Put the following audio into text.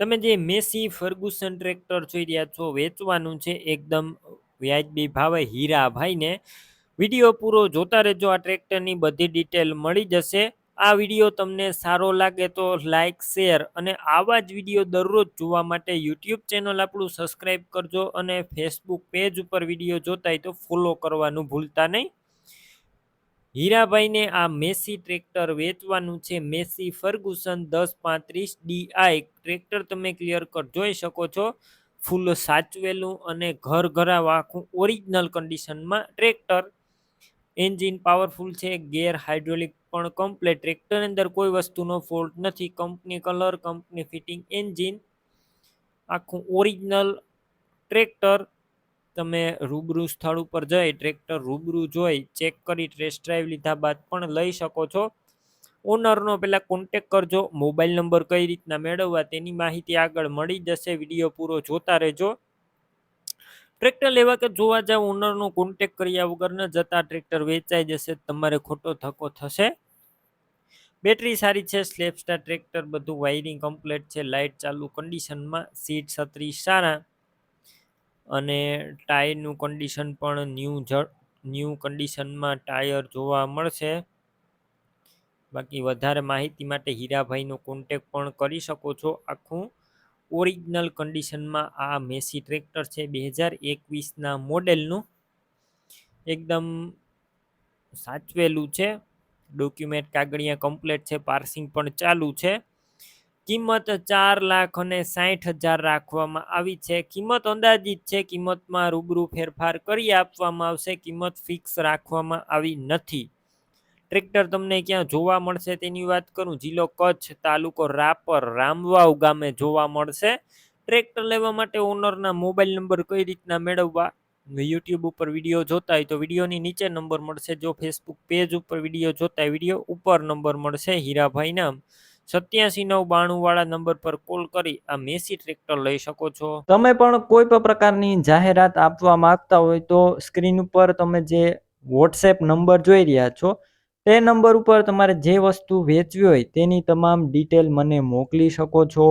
તમે જે Massey Ferguson tractor જોઈ રહ્યા છો, વેચવાનું છે એકદમ વ્યાજબી ભાવે હીરાભાઈને. વીડિયો પૂરો જોતા રહેજો, આ ટ્રેક્ટરની બધી ડિટેલ મળી જશે. આ વીડિયો તમને સારો લાગે તો લાઇક શેર અને આવા જ વીડિયો દરરોજ જોવા માટે યુટ્યુબ ચેનલ આપણું સબસ્ક્રાઈબ કરજો અને ફેસબુક પેજ ઉપર વીડિયો જોતા તો ફોલો કરવાનું ભૂલતા નહીં. હીરાભાઈને આ મેસી ટ્રેક્ટર વેચવાનું છે. મેસી ફર્ગુસન દસ પાંત્રીસ ડીઆઈ ટ્રેક્ટર તમે ક્લિયર કટ જોઈ શકો છો. ફૂલ સાચવેલું અને ઘર ઘરાવ આખું ઓરિજિનલ કન્ડિશનમાં ટ્રેક્ટર. એન્જિન પાવરફુલ છે, ગેર હાઇડ્રોલિક પણ કમ્પ્લેટ. ટ્રેક્ટરની અંદર કોઈ વસ્તુનો ફોલ્ટ નથી. Company colour, company fitting, engine. આખું ઓરિજિનલ ટ્રેક્ટર. તમે રૂબરૂ સ્થળ ઉપર જઈ, ટ્રેક્ટર રૂબરૂ જોઈ, ચેક કરી ટેસ્ટ ડ્રાઈવ લીધા બાદ પણ લઈ શકો છો. ઓનરનો પહેલાં કોન્ટેક કરજો મોબાઈલ નંબર કઈ રીતના મેળવવા તેની માહિતી આગળ મળી જશે વીડિયો પૂરો જોતા રહેજો. ટ્રેક્ટર લેવા કે જોવા જાવ ઓનરનો કોન્ટેક કર્યા વગર ન જતા ટ્રેક્ટર વેચાઈ જશે, તમારે ખોટો ધક્કો થશે. બેટરી સારી છે સ્લેપસ્ટાર ટ્રેક્ટર બધું વાયરિંગ કમ્પ્લીટ છે લાઇટ ચાલુ કન્ડિશનમાં સીટ છત્રીસ સારા. અને ટાયરનું કન્ડિશન પણ ન્યૂ જ ન્યૂ કન્ડિશનમાં ટાયર જોવા મળશે. બાકી વધારે માહિતી માટે હીરાભાઈનો કોન્ટેક પણ કરી શકો છો આખું. ઓરિજિનલ કન્ડિશનમાં આ મેસી ટ્રેક્ટર છે બે હજાર એકવીસના મોડેલનું. એકદમ સાચવેલું છે. ડોક્યુમેન્ટ કાગળિયા કમ્પ્લેટ છે પાર્સિંગ પણ ચાલુ છે. કિંમત ચાર લાખ અને સાઠ હજાર રાખવામાં આવી છે. કિંમત અંદાજિત છે, કિંમતમાં રૂબરૂ ફેરફાર કરી આપવામાં આવશે. કિંમત ફિક્સ રાખવામાં આવી નથી. ટ્રેક્ટર તમને ક્યાં જોવા મળશે તેની વાત કરું. જિલ્લો કચ્છ, તાલુકો રાપર, રામવાવ ગામે જોવા મળશે. ટ્રેક્ટર લેવા માટે ઓનરના મોબાઈલ નંબર કઈ રીતના મેળવવા? યુટ્યુબ ઉપર વીડિયો જોતા હોય તો વિડીયોની નીચે નંબર મળશે. જો ફેસબુક પેજ ઉપર વીડિયો જોતા હોય, વીડિયો ઉપર નંબર મળશે. હીરાભાઈ નામ સત્યાસી નવ બાણું વાળા નંબર પર કોલ કરી આ મેસી ટ્રેક્ટર લઈ શકો છો. તમે પણ કોઈ પણ પ્રકારની જાહેરાત આપવા માંગતા હોય તો સ્ક્રીન ઉપર તમે જે વોટ્સએપ નંબર જોઈ રહ્યા છો, તે નંબર ઉપર તમારે જે વસ્તુ વેચવી હોય તેની તમામ ડિટેલ મને મોકલી શકો છો.